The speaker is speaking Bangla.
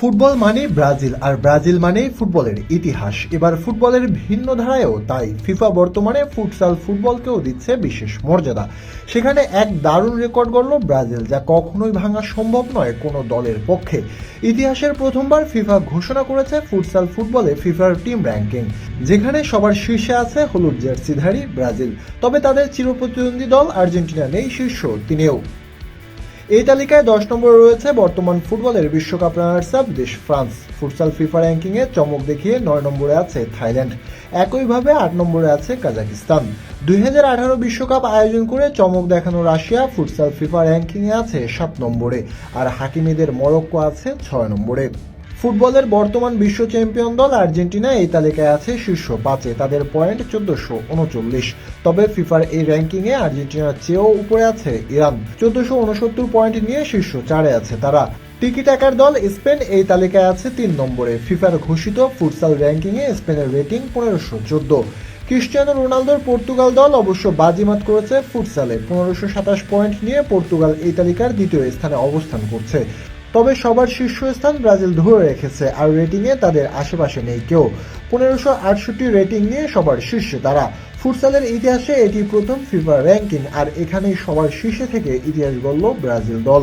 ফুটবল মানে ব্রাজিল, আর ব্রাজিল মানেই ফুটবলের ইতিহাস। এবার ফুটবলের ভিন্ন ধারায়ও, তাই ফিফা বর্তমানে ফুটসাল ফুটবলকেও দিচ্ছে বিশেষ মর্যাদা। সেখানে এক দারুণ রেকর্ড গড়ল ব্রাজিল, যা কখনোই ভাঙা সম্ভব নয় কোনো দলের পক্ষে। ইতিহাসের প্রথমবার ফিফা ঘোষণা করেছে ফুটসাল ফুটবলে ফিফার টিম র্যাঙ্কিং, যেখানে সবার শীর্ষে আছে হলুদ জার্সিধারী ব্রাজিল। তবে তাদের চিরপ্রতিদ্বন্দ্বী দল আর্জেন্টিনা নেই শীর্ষ তিনিও। এই তালিকায় দশ নম্বরে রয়েছে বর্তমান ফুটবলের বিশ্বকাপ রানার্স আপ দেশ ফ্রান্স। ফুটসাল ফিফা র্যাঙ্কিংয়ে চমক দেখিয়ে নয় নম্বরে আছে থাইল্যান্ড। একইভাবে আট নম্বরে আছে কাজাকিস্তান। দুই বিশ্বকাপ আয়োজন করে চমক দেখানো রাশিয়া ফুটসাল ফিফা র্যাঙ্কিংয়ে আছে সাত নম্বরে। আর হাকিমিদের মরক্কো আছে ছয় নম্বরে। ফুটবলের বর্তমান বিশ্ব চ্যাম্পিয়ন দল আর্জেন্টিনা এই তালিকায় আছে শীর্ষ পাঁচে। তাদের পয়েন্ট চোদ্দশো উনচল্লিশ। তবে ফিফার এই র্যাঙ্কিংয়ে আর্জেন্টিনার চেয়েও উপরে আছে ইরান। চোদ্দশো উনসত্তর পয়েন্ট নিয়ে শীর্ষ চারে আছে তারা। টিকি টাকার দল স্পেন এই তালিকায় আছে তিন নম্বরে। ফিফার ঘোষিত ফুটসাল র্যাঙ্কিংয়ে স্পেনের রেটিং পনেরোশো চোদ্দ। ক্রিস্টিয়ানো রোনালদোর পর্তুগাল দল অবশ্য বাজিমাত করেছে ফুটসালে। পনেরোশো সাতাশ পয়েন্ট নিয়ে পর্তুগাল এই তালিকার দ্বিতীয় স্থানে অবস্থান করছে। তবে সবার শীর্ষস্থান ব্রাজিল ধরে রেখেছে, আর রেটিংয়ে তাদের আশেপাশে নেই কেউ। পনেরোশো আটষট্টি রেটিং নিয়ে সবার শীর্ষে তারা। ফুটসালের ইতিহাসে এটি প্রথম ফিফা র্যাঙ্কিং, আর এখানেই সবার শীর্ষে থেকে ইতিহাস গড়ল ব্রাজিল দল।